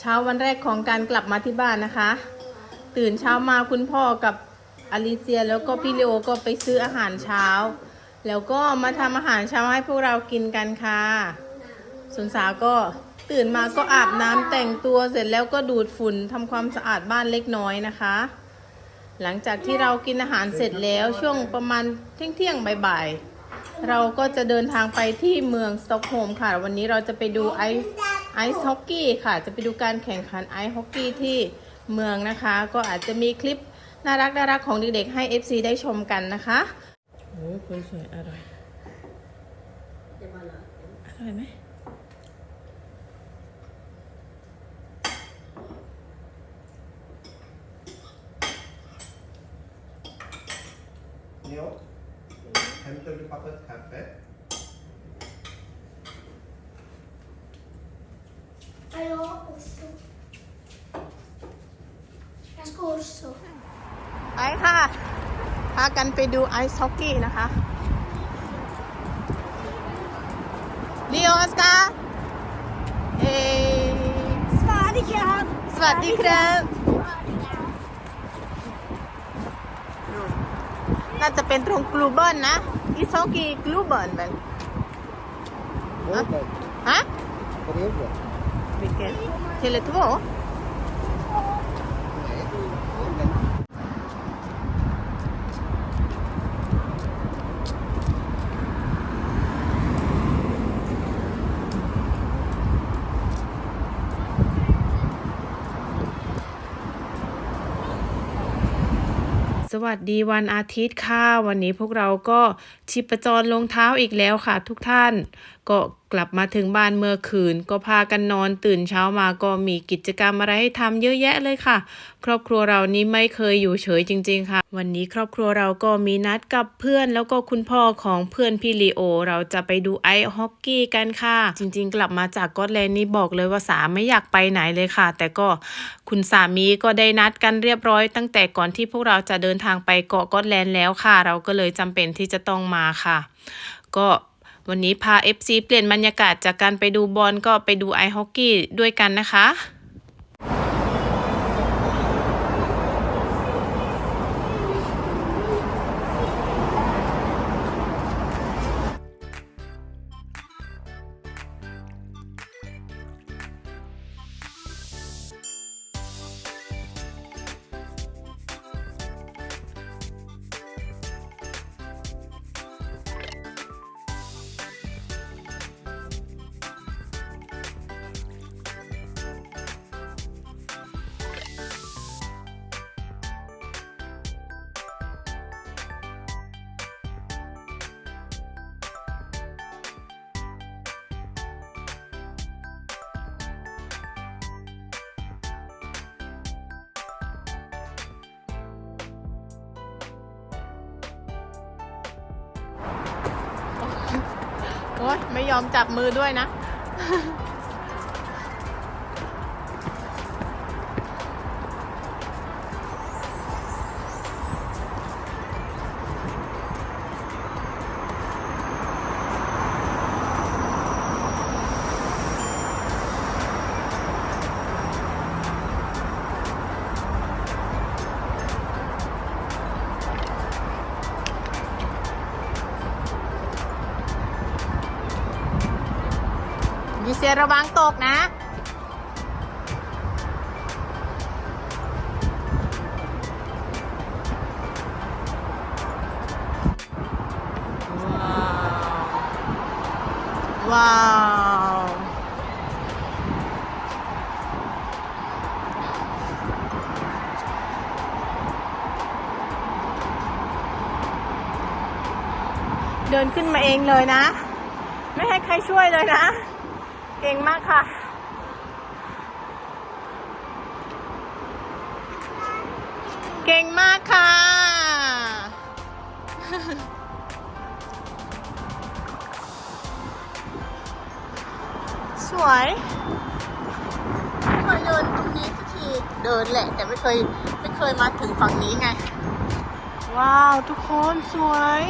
เช้าวันแรกของการกลับมาที่บ้านนะคะ ตื่นเช้ามาคุณพ่อกับอลิเซียแล้วก็พี่เลโอก็ไปซื้ออาหารเช้า แล้วก็มาทำอาหารเช้าให้พวกเรากินกันค่ะส่วนสาวก็ตื่นมาก็อาบน้ำแต่งตัวเสร็จแล้วก็ดูดฝุ่นทำความสะอาดบ้านเล็กน้อยนะคะ หลังจากที่เรากินอาหารเสร็จแล้วช่วงประมาณเที่ยงเที่ยงบ่ายๆเราก็จะเดินทางไปที่เมืองสต็อกโฮล์มค่ะ วันนี้เราจะไปดูไอซ์ ไอซ์ฮอกกี้ค่ะ จะไปดูการแข่งขันไอซ์ฮอกกี้ที่เมืองนะคะ ก็อาจจะมีคลิปน่ารักน่ารักของเด็กๆให้ FC ได้ชมกันนะคะโอ้คุณสวยอร่อยอร่อยไหม Neo, hämtar du pappas kaffe? Ja, jag också. Jag ska också. ไปค่ะ พากันไปดูไอซ์ฮอกกี้นะคะลีโอสกาเอ Sverige! สวัสดีครับน่าจะเป็นตรงกลูเบิลนะอิซอกกี้กลูเบิลเบน Vården. ฮะ Bredvid. Vilken? Tele2? Nej, vården. สวัสดีวันอาทิตย์ค่ะ วันนี้พวกเราก็ชิปประจรลงเท้าอีกแล้วค่ะทุกท่าน ก็ กลับมาถึงบ้านเมื่อคืน ก็พากันนอนตื่นเช้ามาก็มีกิจกรรมอะไรให้ทำเยอะแยะเลยค่ะ ครอบครัวเรานี้ไม่เคยอยู่เฉยจริง ๆ ค่ะ วันนี้ครอบครัวเราก็มีนัดกับเพื่อน แล้วก็คุณพ่อของเพื่อนพี่ลีโอ เราจะไปดูไอฮอกกี้กันค่ะ จริง ๆ กลับมาจากกอตแลนด์นี่บอกเลยว่าสาไม่อยากไปไหนเลยค่ะ แต่ก็คุณสามีก็ได้นัดกันเรียบร้อย ตั้งแต่ก่อนที่พวกเราจะเดินทางไปเกาะกอตแลนด์แล้วค่ะ เราก็เลยจำเป็นที่จะต้องมาค่ะ ก็ วันนี้พา FC เปลี่ยนบรรยากาศจากการไปดูบอลก็ไปดูไอฮอกกี้ด้วยกันนะคะ โอ๊ยไม่ยอมจับมือด้วยนะ เสียระวังตกนะว้าวว้าว เดินขึ้นมาเองเลยนะ ไม่ให้ใครช่วยเลยนะ เก่งมากค่ะ เก่งมากค่ะ สวยไม่เคยเดินตรงนี้สักทีเดินแหละ แต่ไม่เคย ไม่เคยมาถึงฝั่งนี้ไง ว้าว ทุกคนสวย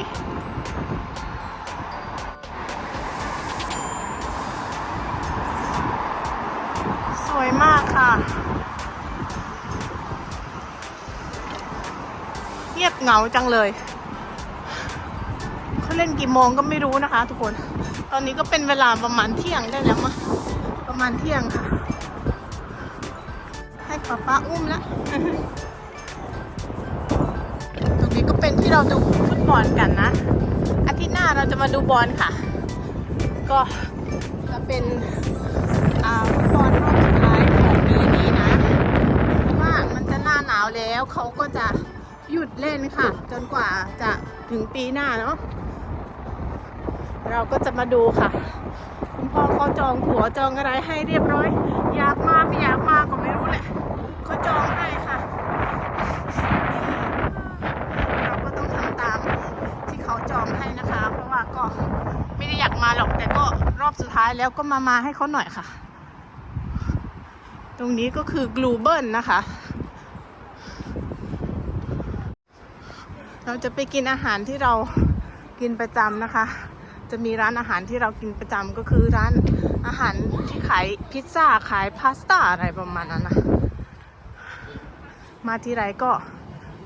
วยมากค่ะ เงียบเหงาจังเลย เขาเล่นกี่โมงก็ไม่รู้นะคะ ทุกคน ตอนนี้ก็เป็นเวลาประมาณเที่ยงได้แล้วมั้งประมาณเที่ยงค่ะ ให้ป๊าป๊าอุ้มแล้วตรงนี้ก็เป็นที่เราดูฟุตบอลกันนะ อาทิตย์หน้าเราจะมาดูบอลค่ะ ก็จะเป็นอ่าฟุตบอลรอบสุดท้ายของปีนี้นะ เพราะว่ามันจะหน้าหนาว แล้วเขาก็จะหยุดเล่นค่ะ จนกว่าจะถึงปีหน้าเนาะเราก็จะมาดูค่ะ คุณพ่อเขาจองตั๋วจองอะไรให้เรียบร้อย อยากมาไม่อยากมาก็ไม่รู้แหละเขาจองให้ค่ะ เราก็ต้องทำตามที่เขาจองให้นะคะ เพราะว่าก็ไม่ได้อยากมาหรอกแต่ก็รอบสุดท้ายแล้วก็มามาให้เขาหน่อยค่ะ ตรงนี้ก็คือกลูเบิลนะคะ เราจะไปกินอาหารที่เรากินประจำนะคะ จะมีร้านอาหารที่เรากินประจำก็คือร้านอาหารที่ขายพิซซ่าขายพาสต้าอะไรประมาณนั้นนะมาทีไรก็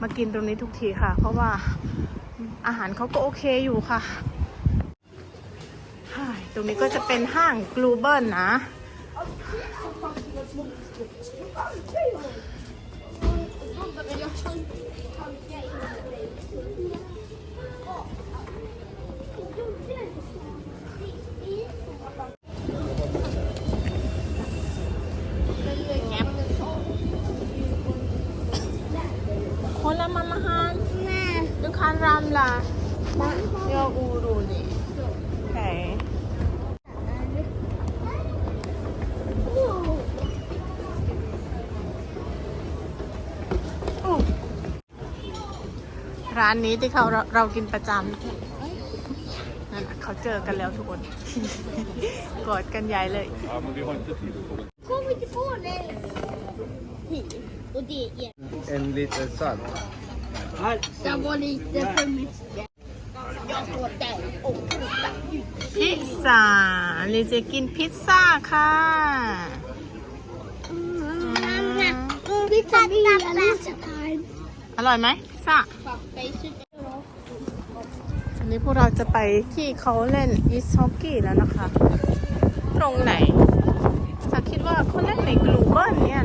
มากินตรงนี้ทุกทีค่ะ เพราะว่าอาหารเขาก็โอเคอยู่ค่ะ ตรงนี้ก็จะเป็นห้างกลูเบิลนะ คนละมามาฮานดูคานรามล่ะเยออูรูนี่โอเคอู้ ร้านนี้ที่เขาเราเรากินประจำนั่นน่ะเขาเจอกันแล้วทุกคน กอดกันใหญ่เลย Ja, men vi har inte tid att kolla. Kom inte på det! Och det är... En liter salt. Det var lite för mycket. Jag står där och tittar ut. พิซซ่าลิจะกินพิซซ่าค่ะ Vi tar lite time. อร่อยไหมพิ ซ่าอันนี้พวกเราจะไปที่เขาเล่นอีสฮอกกี้แล้วนะคะ ตรงไหนสาคิดว่าเขาเล่นในกลูเบิลเนี่ย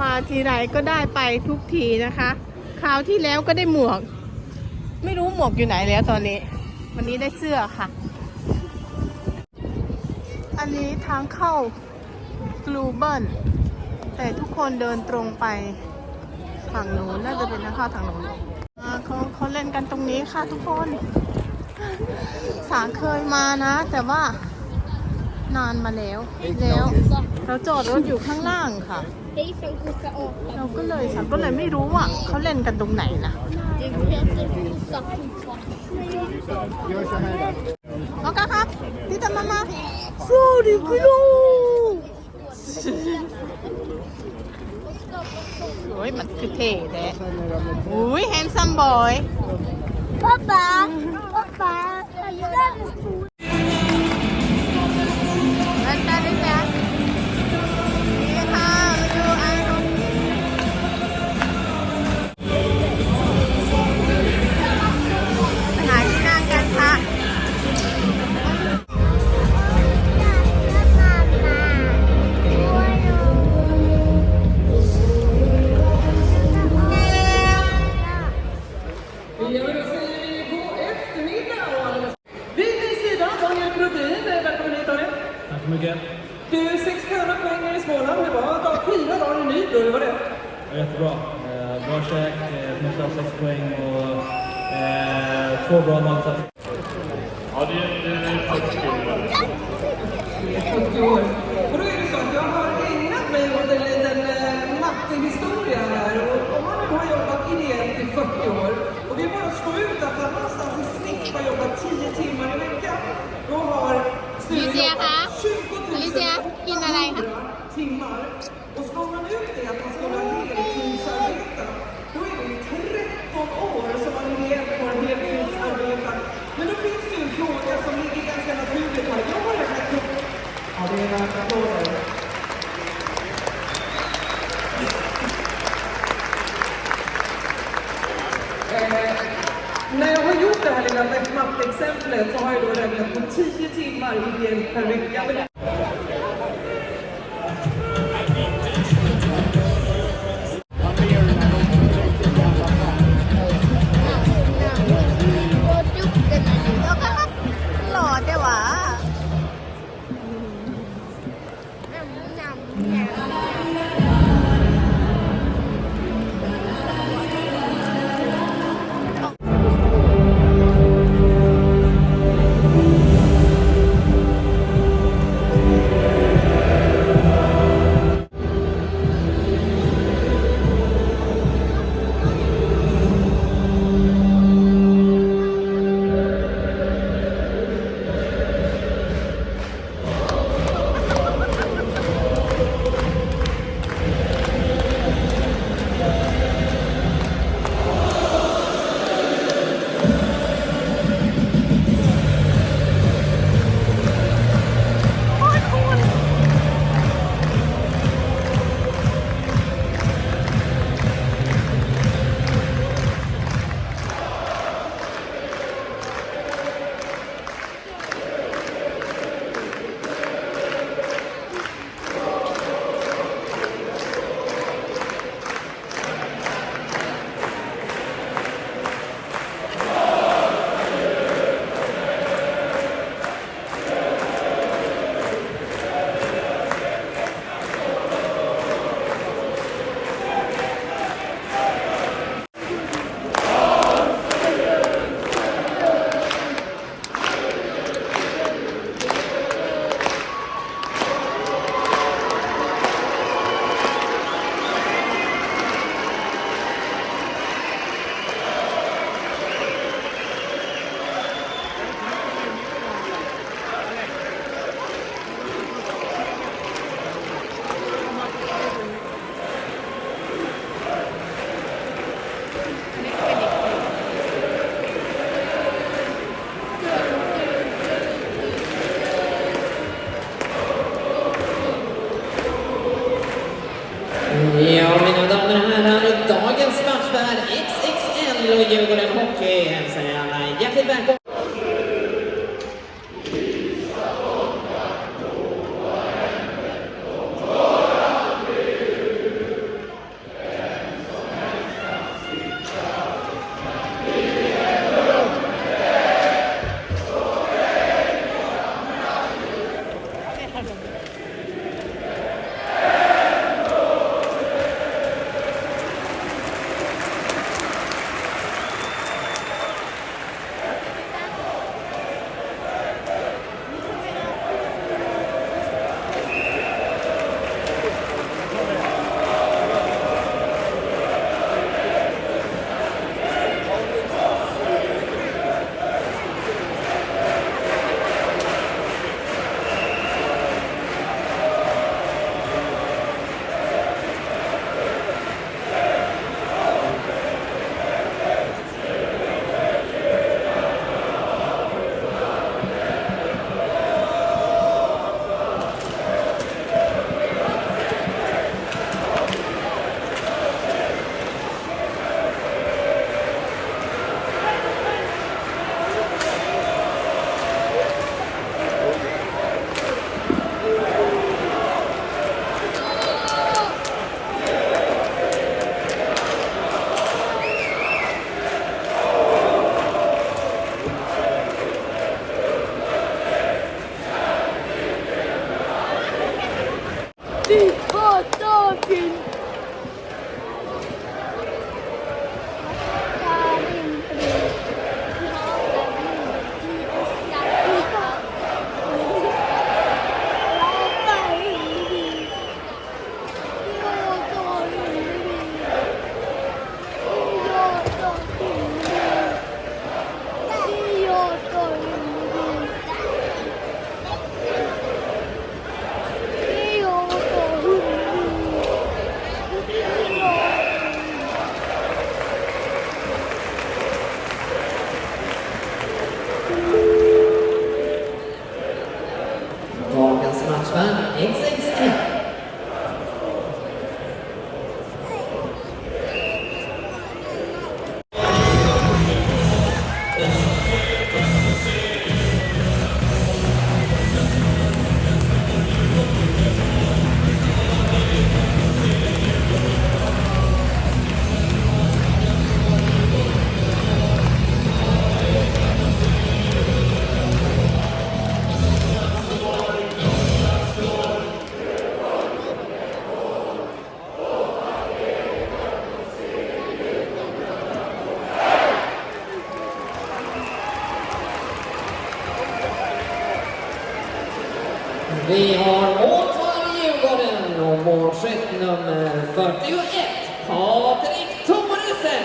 มาทีไรก็ได้ไปทุกทีนะคะ คราวที่แล้วก็ได้หมวก ไม่รู้หมวกอยู่ไหนแล้วตอนนี้ วันนี้ได้เสื้อค่ะ อันนี้ทางเข้ากลูเบิลแต่ทุกคนเดินตรงไปฝั่งนู้นน่าจะเป็นทางเข้าทางนู้นเขาเขาเล่นกันตรงนี้ค่ะทุกคน สาเคยมานะ แต่ว่านานมาแล้วแล้วเราจอดรถอยู่ข้างล่างค่ะ Hej från Kossa 8. เราก็เลยสาก็เลยไม่รู้ว่าเขาเล่นกันตรงไหนนะ Det heter Kossa 8. Gör så här då. โอเคครับที่จะมามา Sorry, Glo! โอ้ยมันคือเท่แท้ Sen är de lite อุ้ยแฮนซัมบอย Pappa! Pappa! Jag gör det. เ jättebra. Eh, bra käk, eh, första sex poäng och eh, två bra magsatsningar. Ja, det är, det är 40 år. 40 år. Och då är det så att jag har ägnat mig åt en liten eh, här och, och man har jobbat ideellt i 40 typ år och vi bara slår ut att han någonstans i snitt har jobbat 10 timmar i veckan. Då har Sture jobbat 20 000 timmar och slår man ut det att man ska ha fråga som ligger ganska naturligt här. Jag har räknat upp Ja, det är värt applåder. Eh, När jag har gjort det här lilla matteexemplet så har jag då räknat på 10 timmar ideellt per vecka. 어, 말씀하지만 XX 스텝 Vi har Åtvar Djurgården och målskytt nummer 41, Patrik Thoresen.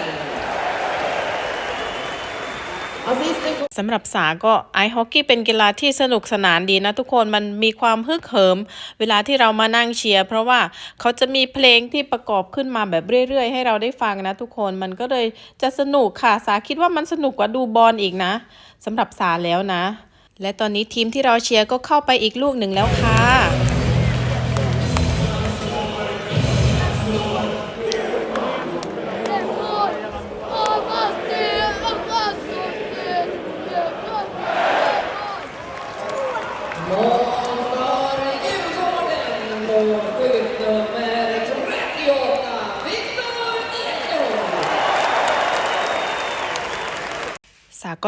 สำหรับสาก็ไอฮอกกี้เป็นกีฬาที่สนุกสนานดีนะทุกคนมันมีความฮึกเหิม เวลาที่เรามานั่งเชียร์เพราะว่าเขาจะมีเพลงที่ประกอบขึ้นมาแบบเรื่อยๆ ให้เราได้ฟังนะทุกคนมันก็เลยจะสนุกค่ะสาคิดว่ามันสนุกกว่าดูบอลอีกนะสำหรับสาแล้วนะ และตอนนี้ทีมที่เราเชียร์ก็เข้าไปอีกลูกหนึ่งแล้วค่ะ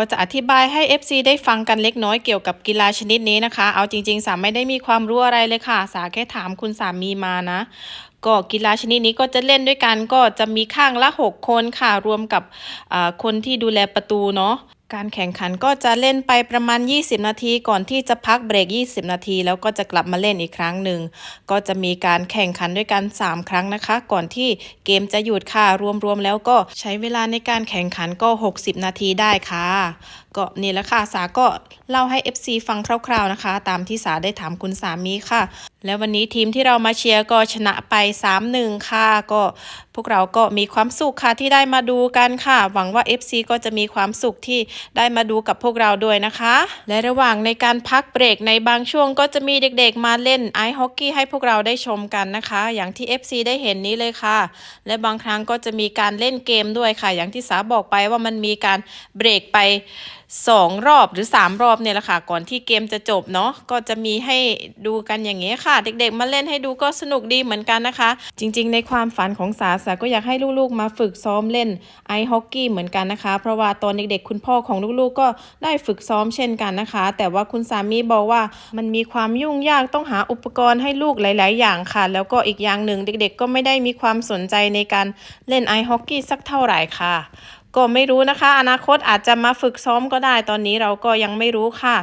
ก็จะอธิบายให้ FC ได้ฟังกันเล็กน้อยเกี่ยวกับกีฬาชนิดนี้นะคะ เอาจริงๆ สาไม่ได้มีความรู้อะไรเลยค่ะ สาแค่ถามคุณสามีมานะ ก็กีฬาชนิดนี้ก็จะเล่นด้วยกันก็จะมีข้างละ 6 คนค่ะ รวมกับคนที่ดูแลประตูเนาะ การแข่งขันก็จะเล่นไปประมาณ 20 นาที ก่อนที่จะพักเบรก 20 นาที แล้วก็จะกลับมาเล่นอีกครั้งหนึ่ง ก็จะมีการแข่งขันด้วยกัน 3 ครั้งนะคะ ก่อนที่เกมจะหยุดค่ะ รวมๆแล้วก็ใช้เวลาในการแข่งขันก็ 60 นาทีได้ค่ะ ก็นี่แหละค่ะสาก็เล่าให้ FC ฟังคร่าวๆนะคะ ตามที่สาได้ถามคุณสามีค่ะ แล้ววันนี้ทีมที่เรามาเชียร์ก็ชนะไป 3-1 ค่ะ ก็พวกเราก็มีความสุขค่ะที่ได้มาดูกันค่ะ หวังว่า FC ก็จะมีความสุขที่ได้มาดูกับพวกเราด้วยนะคะ และระหว่างในการพักเบรกในบางช่วงก็จะมีเด็กๆมาเล่นไอฮอกกี้ให้พวกเราได้ชมกันนะคะ อย่างที่ FC ได้เห็นนี้เลยค่ะ และบางครั้งก็จะมีการเล่นเกมด้วยค่ะ อย่างที่สาบอกไปว่ามันมีการเบรกไป สองรอบหรือ 3 รอบเนี่ยแหละค่ะ ก่อนที่เกมจะจบเนาะก็จะมีให้ดูกันอย่างเงี้ยค่ะ เด็กๆ มาเล่นให้ดูก็สนุกดีเหมือนกันนะคะ จริงๆ ในความฝันของสาสาก็อยากให้ลูกๆ มาฝึกซ้อมเล่นไอฮอกกี้เหมือนกันนะคะ เพราะว่าตอนเด็กๆ คุณพ่อของลูกๆ ก็ได้ฝึกซ้อมเช่นกันนะคะ แต่ว่าคุณสามีบอกว่ามันมีความยุ่งยากต้องหาอุปกรณ์ให้ลูกหลาย ๆ อย่างค่ะ แล้วก็อีกอย่างหนึ่งเด็ก ๆ ก็ไม่ได้มีความสนใจในการเล่นไอฮอกกี้สักเท่าไหร่ค่ะ ก็ไม่รู้นะคะ อนาคตอาจจะมาฝึกซ้อมก็ได้ ตอนนี้เราก็ยังไม่รู้ค่ะ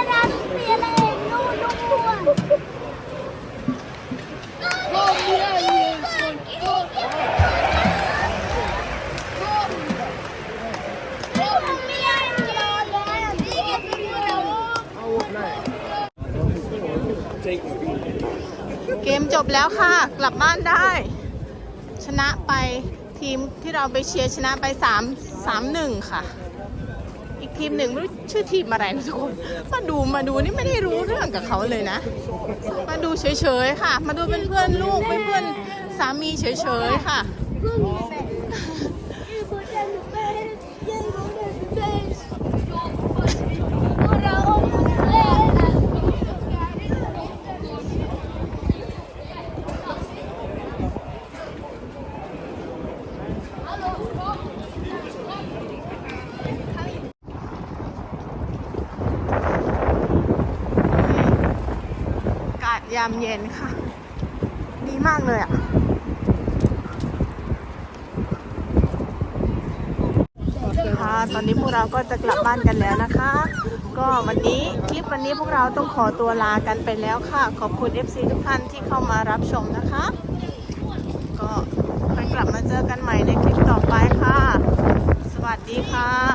Era spela nu, nu, Kom igen Jönsson, kom! Kom igen grabben! Inget bra! เกมจ บแล้วค่ะ กลับบ้านได้ ชนะไปทีมที่เราไปเชียร์ชนะไป3 3 1ค่ะ อีกทีมหนึ่งไม่รู้ชื่อทีมอะไรนะทุกคนมาดูมาดูนี่ไม่ได้รู้เรื่องกับเขาเลยนะ มาดูเฉยๆค่ะ มาดูเป็นเพื่อนลูกเป็นเพื่อนสามีเฉยๆค่ะ อามเย็นค่ะ ดีมากเลยอะค่ะตอนนี้พวกเราก็จะกลับบ้านกันแล้วนะคะ ก็วันนี้คลิปวันนี้พวกเราต้องขอตัวลากันไปแล้วค่ะ ขอบคุณ FC ทุกท่านที่เข้ามารับชมนะคะ ก็ไปกลับมาเจอกันใหม่ในคลิปต่อไปค่ะ สวัสดีค่ะ